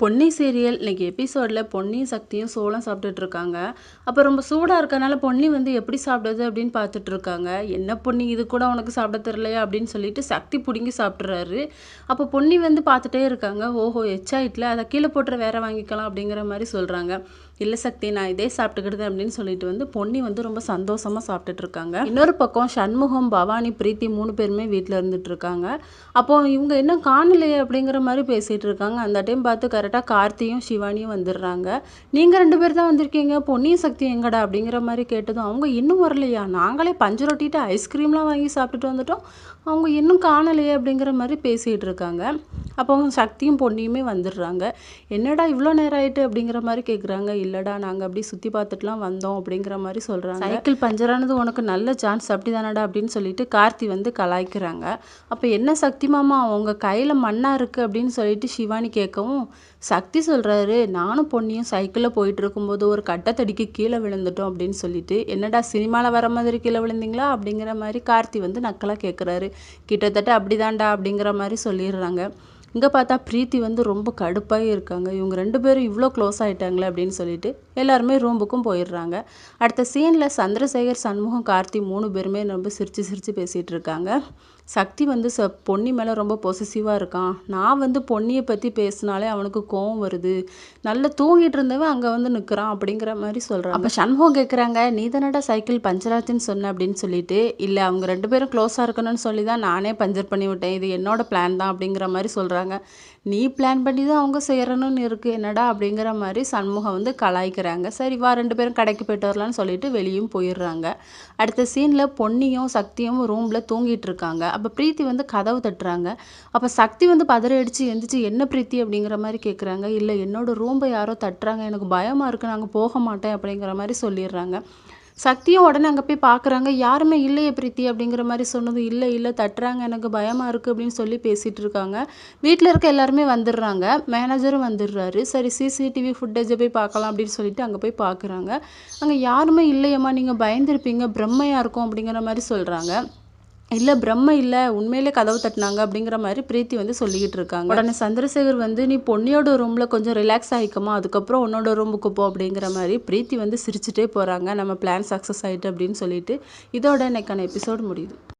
Ponni serial இன்னைக்கு எபிசோடில் பொன்னியும் சக்தியும் சோளம் சாப்பிட்டுட்ருக்காங்க அப்போ ரொம்ப சூடாக இருக்கனால பொன்னி வந்து எப்படி சாப்பிடுது அப்படின்னு பார்த்துட்ருக்காங்க என்ன பொன்னி இது கூட உனக்கு சாப்பிட தெரியலையா அப்படின்னு சொல்லிட்டு சக்தி பிடுங்கி சாப்பிட்றாரு. அப்போ பொன்னி வந்து பார்த்துட்டே இருக்காங்க. ஓஹோ எச்சாயிட்டில் அதை கீழே போட்டுற வேற வாங்கிக்கலாம் அப்படிங்கிற மாதிரி சொல்கிறாங்க இல்லை சக்தி நான் இதே சாப்பிட்டுக்கிடுது அப்படின்னு சொல்லிட்டு வந்து பொன்னி வந்து ரொம்ப சந்தோஷமாக சாப்பிட்டுட்டு இருக்காங்க இன்னொரு பக்கம் சண்முகம் பவானி பிரீத்தி மூணு பேருமே வீட்டில் இருந்துட்டு இருக்காங்க அப்போ இவங்க இன்னும் காணலையே அப்படிங்கிற மாதிரி பேசிகிட்டு இருக்காங்க அந்த டைம் பார்த்து கரெக்டாக கார்த்தியும் சிவானியும் வந்துடுறாங்க. நீங்கள் ரெண்டு பேர் தான் வந்திருக்கீங்க. பொன்னியும் சக்தி எங்கடா அப்படிங்கிற மாதிரி கேட்டதும் அவங்க இன்னும் வரலையா? நாங்களே பஞ்சு ரொட்டிட்டு ஐஸ்கிரீம்லாம் வாங்கி சாப்பிட்டுட்டு வந்துட்டோம். அவங்க இன்னும் காணலையே அப்படிங்கிற மாதிரி பேசிகிட்டு இருக்காங்க அப்போ அவங்க சக்தியும் பொன்னியுமே வந்துடுறாங்க. என்னடா இவ்வளோ நேரம் ஆயிட்டு அப்படிங்கிற மாதிரி கேட்குறாங்க இல்லைடா நாங்கள் அப்படி சுற்றி பார்த்துட்டுலாம் வந்தோம் அப்படிங்கிற மாதிரி சொல்கிறாங்க சைக்கிள் பஞ்சரானது உனக்கு நல்ல சான்ஸ் அப்படி தானடா அப்படின்னு சொல்லிட்டு கார்த்தி வந்து கலாய்க்கிறாங்க. அப்போ என்ன சக்தி மாமா அவங்க கையில் மண்ணாக இருக்குது அப்படின்னு சொல்லிட்டு சிவானி கேட்கவும் சக்தி சொல்கிறாரு நானும் பொண்ணியும் சைக்கிளில் போயிட்டு இருக்கும்போது ஒரு கட்டத்தடிக்கு கீழே விழுந்துட்டோம் அப்படின்னு சொல்லிட்டு என்னடா சினிமாவில் வர மாதிரி கீழே விழுந்தீங்களா அப்படிங்கிற மாதிரி கார்த்தி வந்து நக்கலாக கேட்குறாரு கிட்டத்தட்ட அப்படிதான்டா அப்படிங்கிற மாதிரி சொல்லிடுறாங்க. இங்கே பார்த்தா பிரீத்தி வந்து ரொம்ப கடுப்பாகி இருக்காங்க. இவங்க ரெண்டு பேரும் இவ்வளோ க்ளோஸ் ஆகிட்டாங்களே அப்படின்னு சொல்லிட்டு எல்லாருமே ரூமுக்கும் போயிடுறாங்க. அடுத்த சீனில் சந்திரசேகர் சண்முகம் கார்த்தி மூணு பேருமே ரொம்ப சிரித்து சிரித்து பேசிகிட்டு இருக்காங்க. சக்தி வந்து ச பொன்னி மேலே ரொம்ப பொசிசிவாக இருக்கான். நான் வந்து பொன்னியை பற்றி பேசினாலே அவனுக்கு கோவம் வருது. நல்லா தூங்கிட்டு இருந்தவன் அங்கே வந்து நிற்கிறான் அப்படிங்கிற மாதிரி சொல்கிறான் அப்போ சண்முகம் கேட்குறாங்க நீ தானடா சைக்கிள் பஞ்சராச்சுன்னு சொன்ன அப்படின்னு சொல்லிட்டு இல்லை அவங்க ரெண்டு பேரும் க்ளோஸாக இருக்கணும்னு சொல்லி தான் நானே பஞ்சர் பண்ணி விட்டேன். இது என்னோட பிளான் தான் அப்படிங்கிற மாதிரி சொல்கிறாங்க நீ பிளான் பண்ணி தான் அவங்க செய்கிறணும்னு இருக்குது என்னடா? அப்படிங்கிற மாதிரி சண்முகம் வந்து கலாய்க்கிறாங்க. சரி வா ரெண்டு பேரும் கடைக்கு போயிட்டு வரலான்னு சொல்லிட்டு வெளியும் போயிடுறாங்க. அடுத்த சீனில் பொன்னியும் சக்தியும் ரூமில் தூங்கிட்டு இருக்காங்க. அப்போ பிரீத்தி வந்து கதவு தட்டுறாங்க. அப்போ சக்தி வந்து பதற அடித்து எந்திரிச்சு என்ன பிரீத்தி? அப்படிங்கிற மாதிரி கேட்குறாங்க இல்லை என்னோடய ரூம்பை யாரோ தட்டுறாங்க. எனக்கு பயமாக இருக்குது நாங்கள் போக மாட்டேன். அப்படிங்கிற மாதிரி சொல்லிடுறாங்க. சக்தியும் உடனே அங்கே போய் பார்க்குறாங்க யாருமே இல்லையே பிரீத்தி அப்படிங்கிற மாதிரி சொன்னதும் இல்லை இல்லை தட்டுறாங்க. எனக்கு பயமாக இருக்குது அப்படின்னு சொல்லி பேசிகிட்டு இருக்காங்க. வீட்டில் இருக்க எல்லாருமே வந்துடுறாங்க. மேனேஜரும் வந்துடுறாரு. சரி சிசிடிவி ஃபுட்டேஜை போய் பார்க்கலாம் அப்படின்னு சொல்லிட்டு அங்கே போய் பார்க்குறாங்க அங்கே யாருமே இல்லையம்மா நீங்கள் பயந்துருப்பீங்க பிரம்மையாக இருக்கும் அப்படிங்கிற மாதிரி சொல்கிறாங்க இல்லை பிரம்ம இல்லை உண்மையிலே கதவு தட்டினாங்க அப்படிங்கிற மாதிரி பிரீத்தி வந்து சொல்லிக்கிட்டு இருக்காங்க. உடனே சந்திரசேகர் வந்து நீ பொன்னியோட ரூமில் கொஞ்சம் ரிலாக்ஸ் ஆகிக்கமா அதுக்கப்புறம் உன்னோட ரூமுக்கு போ அப்படிங்கிற மாதிரி பிரீத்தி வந்து சிரிச்சுட்டே போகிறாங்க நம்ம பிளான் சக்ஸஸ் ஆகிட்டு அப்படின்னு சொல்லிட்டு இதோட இன்னைக்கான எபிசோட் முடியுது.